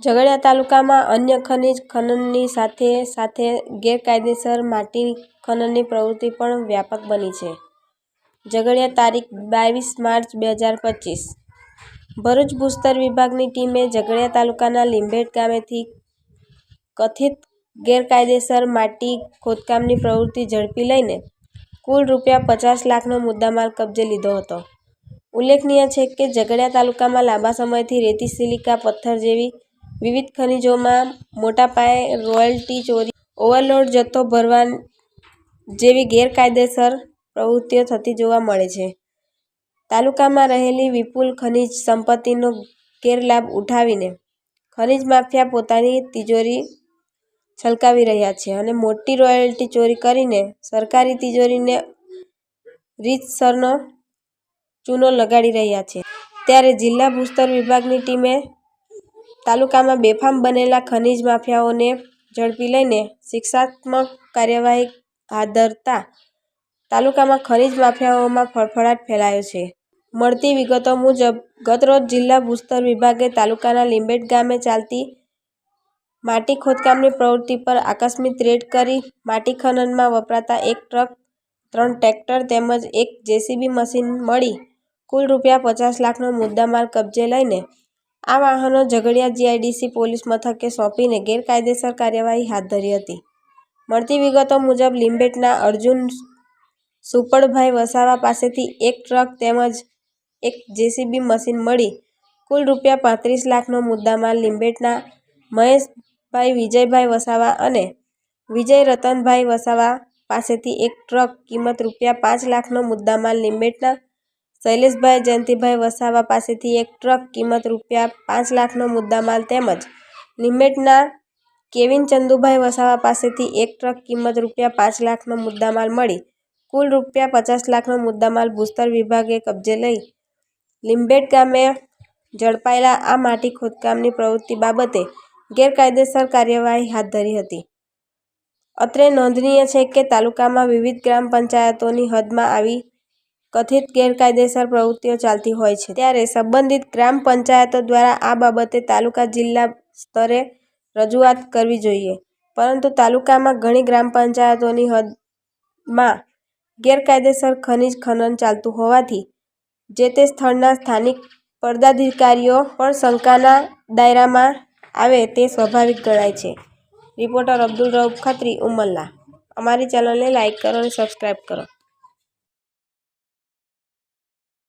ઝઘડિયા તાલુકામાં અન્ય ખનિજ ખનનની સાથે સાથે ગેરકાયદેસર માટી ખનનની પ્રવૃત્તિ પણ વ્યાપક બની છે. ઝઘડિયા તારીખ બાવીસ માર્ચ બે હજાર પચીસ. ભરૂચ ભૂસ્તર વિભાગની ટીમે ઝઘડિયા તાલુકાના લીંબેટ ગામેથી કથિત ગેરકાયદેસર માટી ખોદકામની પ્રવૃત્તિ ઝડપી લઈને કુલ રૂપિયા પચાસ લાખનો મુદ્દામાલ કબજે લીધો હતો. ઉલ્લેખનીય છે કે ઝઘડિયા તાલુકામાં લાંબા સમયથી રેતી સિલિકા પથ્થર જેવી વિવિધ ખનિજોમાં મોટા પાયે રોયલ્ટી ચોરી, ઓવરલોડ જથ્થો ભરવા જેવી ગેરકાયદેસર પ્રવૃત્તિઓ થતી જોવા મળે છે. તાલુકામાં રહેલી વિપુલ ખનિજ સંપત્તિનો ગેરલાભ ઉઠાવીને ખનિજ માફિયા પોતાની તિજોરી છલકાવી રહ્યા છે અને મોટી રોયલ્ટી ચોરી કરીને સરકારી તિજોરીને રીતસરનો ચૂનો લગાડી રહ્યા છે. ત્યારે જિલ્લા ભૂસ્તર વિભાગની ટીમે તાલુકામાં બેફામ બનેલા ખનીજ માફિયાઓને ઝડપી લઈને શિક્ષાત્મક કાર્યવાહી હાથ ધરતા તાલુકામાં ખનીજ માફિયાઓમાં ફફડાટ ફેલાયો છે. મળતી વિગતો મુજબ, ગતરોજ જિલ્લા ભૂસ્તર વિભાગે તાલુકાના લીંબેટ ગામે ચાલતી માટી ખોદકામની પ્રવૃત્તિ પર આકસ્મિક રેડ કરી માટી ખનનમાં વપરાતા એક ટ્રક, ત્રણ ટ્રેક્ટર તેમજ એક જેસીબી મશીન મળી કુલ રૂપિયા પચાસ લાખનો મુદ્દામાલ કબજે લઈને આ વાહનો ઝઘડિયા જીઆઈડીસી પોલીસ મથકે સોંપીને ગેરકાયદેસર કાર્યવાહી હાથ ધરી હતી. મળતી વિગતો મુજબ લીંબેટના અર્જુન સુપડભાઈ વસાવા પાસેથી એક ટ્રક તેમજ એક જેસીબી મશીન મળી કુલ રૂપિયા પાંત્રીસ લાખનો મુદ્દામાલ લીંબેટના મહેશભાઈ વિજયભાઈ વસાવા અને વિજય રતનભાઈ વસાવા પાસેથી એક ટ્રક કિંમત રૂપિયા પાંચ લાખનો મુદ્દામાલ લીંબેટના શૈલેષભાઈ જયંતિભાઈ વસાવા પાસેથી એક ટ્રક કિંમત રૂપિયા પાંચ લાખનો મુદ્દામાલ તેમજ લિમેટના કેવિન ચંદુભાઈ વસાવા પાસેથી એક ટ્રક કિંમત રૂપિયા પાંચ લાખનો મુદ્દામાલ મળી. કુલ રૂપિયા પચાસ લાખનો મુદ્દામાલ ભૂસ્તર વિભાગે કબજે લઈ લીંબેટ ગામે ઝડપાયેલા આ માટી ખોદકામની પ્રવૃત્તિ બાબતે ગેરકાયદેસર કાર્યવાહી હાથ ધરી હતી. અત્રે નોંધનીય છે કે તાલુકામાં વિવિધ ગ્રામ પંચાયતોની હદમાં આવી કથિત ગેરકાયદેસર પ્રવૃત્તિઓ ચાલતી હોય છે. ત્યારે સંબંધિત ગ્રામ પંચાયતો દ્વારા આ બાબતે તાલુકા જિલ્લા સ્તરે રજૂઆત કરવી જોઈએ. પરંતુ તાલુકામાં ઘણી ગ્રામ પંચાયતોની હદમાં ગેરકાયદેસર ખનિજ ખનન ચાલતું હોવાથી જે તે સ્થળના સ્થાનિક પદાધિકારીઓ પણ શંકાના દાયરામાં આવે તે સ્વાભાવિક ગણાય છે. રિપોર્ટર અબ્દુલ રઉફ ખત્રી, ઉમલ્લા. અમારી ચેનલને લાઇક કરો અને સબસ્ક્રાઈબ કરો.